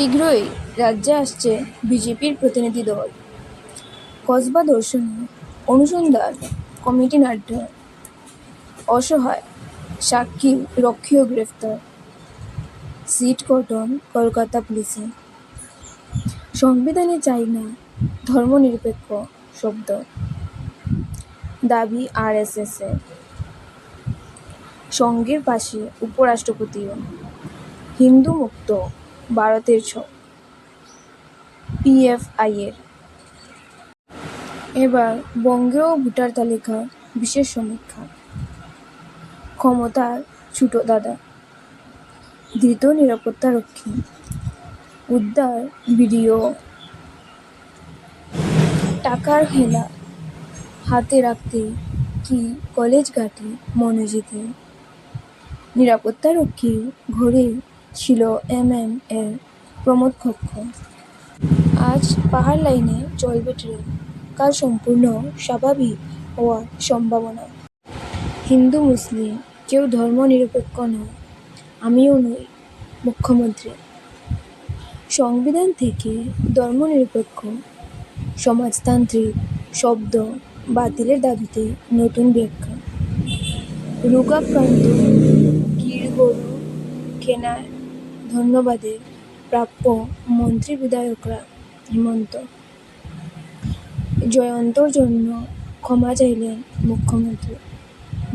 শীঘ্রই রাজ্যে আসছে বিজেপির প্রতিনিধি দল। কসবা দর্শনে, অনুসন্ধান, কমিটি নাড্ডা অসহায়, সাক্ষী রক্ষীয় গ্রেফতার, সিট কটন, কলকাতা পুলিশে। সংবিধানে চাই না ধর্মনিরপেক্ষ শব্দ, দাবি আর এস এর সঙ্গের পাশে উপরাষ্ট্রপতিও, হিন্দু মুক্ত ভারতের পিএফআইয়ের এবার বঙ্গেও ভোটার তালিকা বিশেষ সমীক্ষা। ক্ষমতার ছোটো দাদা, ধৃত নিরাপত্তারক্ষী উদ্ধার ভিডিও টাকার খেলা হাতে রাখতে কি কলেজ ঘাটে মনোজিতে নিরাপত্তারক্ষীর ঘরে ছিল এম এম এর প্রমোদ কক্ষ। আজ পাহাড় লাইনে চলবে ট্রেন। কাল সম্পূর্ণ স্বাভাবিক হওয়ার সম্ভাবনা। হিন্দু, মুসলিম কেউ ধর্মনিরপেক্ষ নয়। আমিও নই, মুখ্যমন্ত্রী। সংবিধান থেকে ধর্মনিরপেক্ষ, সমাজতান্ত্রিক শব্দ বাতিলের দাবিতে নতুন ব্যাখ্যা। রোগাক্রান্ত গিরগরু কেনার ধন্যবাদের প্রাপ্য মন্ত্রী বিধায়করা হিমন্ত। জয়ন্তর জন্য ক্ষমা চাইলেন মুখ্যমন্ত্রী।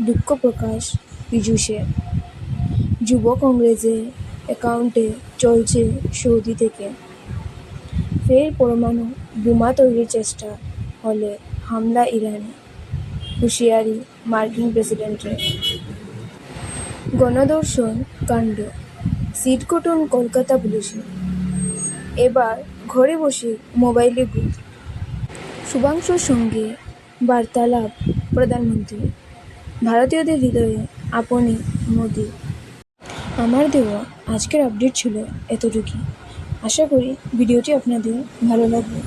দুঃখ প্রকাশ পীযূষের যুব কংগ্রেসের অ্যাকাউন্টে চলছে সৌদি থেকে। ফের পরমাণু বোমা তৈরির চেষ্টা হলে হামলা ইরানে। হুঁশিয়ারি মার্কিন প্রেসিডেন্টের। গণদর্শন কাণ্ড। সিটকটন কলকাতা পুলিশে। এবার ঘরে বসে মোবাইলে বুথ শুভাংশুর সঙ্গে বার্তালাপ, প্রধানমন্ত্রী। ভারতীয়দের হৃদয়ে আপনি মোদি। আমার দেওয়া আজকের আপডেট ছিল এতটুকুই। আশা করি ভিডিওটি আপনাদের ভালো লাগবে।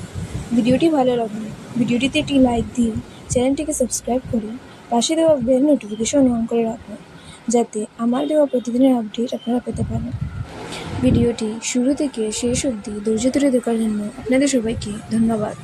ভিডিওটি ভালো লাগলে ভিডিওটিতে একটি লাইক দিয়ে চ্যানেলটিকে সাবস্ক্রাইব করে পাশে দেওয়া বেল নোটিফিকেশন অন করে রাখবেন যাতে আমার দেওয়া প্রতিদিনের আপডেট আপনারা পেতে পারেন। ভিডিওটি শুরু থেকে শেষ অবধি ধৈর্য ধরে দেখার জন্য আপনাদের সবাইকে ধন্যবাদ।